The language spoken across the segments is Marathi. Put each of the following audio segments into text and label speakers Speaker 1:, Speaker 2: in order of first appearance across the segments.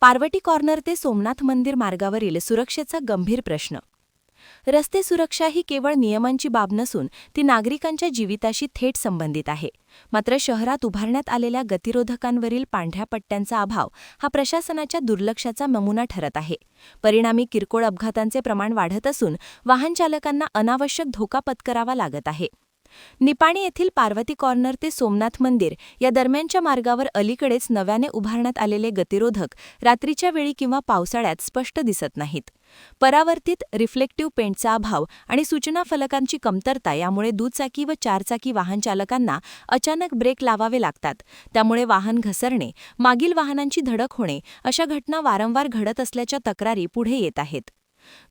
Speaker 1: पार्वती कॉर्नर ते सोमनाथ मंदिर मार्गावरील सुरक्षेचा गंभीर प्रश्न. रस्ते सुरक्षा ही केवळ नियमांची बाब नसून ती नागरिकांच्या जीविताशी थेट संबंधित आहे. मात्र शहरात उभारण्यात आलेल्या गतिरोधकांवरील पांढऱ्या पट्ट्यांचा अभाव हा प्रशासनाच्या दुर्लक्षाचा नमुना ठरत आहे. परिणामी किरकोळ अपघातांचे प्रमाण वाढत असून वाहनचालकांना अनावश्यक धोका पत्करावा लागत आहे. निपाणी येथील पार्वती कॉर्नर ते सोमनाथ मंदिर या दरम्यानच्या मार्गावर अलीकडेच नव्याने उभारण्यात आलेले गतिरोधक रात्रीच्या वेळी किंवा पावसाळ्यात स्पष्ट दिसत नाहीत. परावर्तित रिफ्लेक्टिव्ह पेंटचा अभाव आणि सूचना फलकांची कमतरता यामुळे दुचाकी व चारचाकी वाहनचालकांना अचानक ब्रेक लावावे लागतात. त्यामुळे वाहन घसरणे मागील वाहनांची धडक होणे अशा घटना वारंवार घडत असल्याच्या तक्रारी पुढे येत आहेत.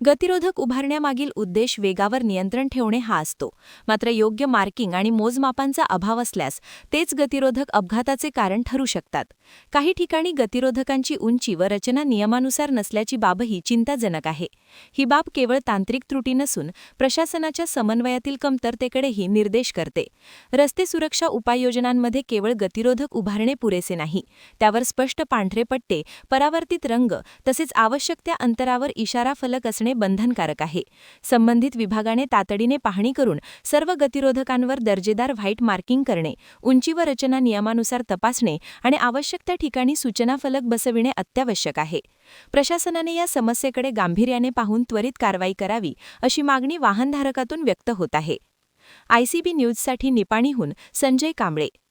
Speaker 1: गतिरोधक उभारण्यामागील उद्देश वेगावर नियंत्रण ठेवणे हा असतो. मात्र योग्य मार्किंग आणि मोजमापांचा अभाव असल्यास तेच गतिरोधक अपघाताचे कारण ठरू शकतात. काही ठिकाणी गतिरोधकांची उंची व रचना नियमानुसार नसल्याची बाबही चिंताजनक आहे. ही बाब केवळ तांत्रिक त्रुटी नसून प्रशासनाच्या समन्वयातील कमतरतेकडेही निर्देश करते. रस्ते सुरक्षा उपाययोजनांमध्ये केवळ गतिरोधक उभारणे पुरेसे नाही. त्यावर स्पष्ट पांढरे पट्टे परावर्तित रंग तसेच आवश्यक त्या अंतरावर इशारा फलक असणे बंधनकारक आहे. संबंधित विभागाने तातडीने पाहणी करून सर्व गतिरोधकांवर दर्जेदार व्हाईट मार्किंग करणे उंची व रचना नियमानुसार तपासणे आणि आवश्यक त्या ठिकाणी सूचना फलक बसविणे अत्यावश्यक आहे. प्रशासनाने या समस्येकडे गांभीर्याने पाहून त्वरित कारवाई करावी अशी मागणी वाहनधारकातून व्यक्त होत आहे. आयसीबी न्यूजसाठी निपाणीहून संजय कांबळे.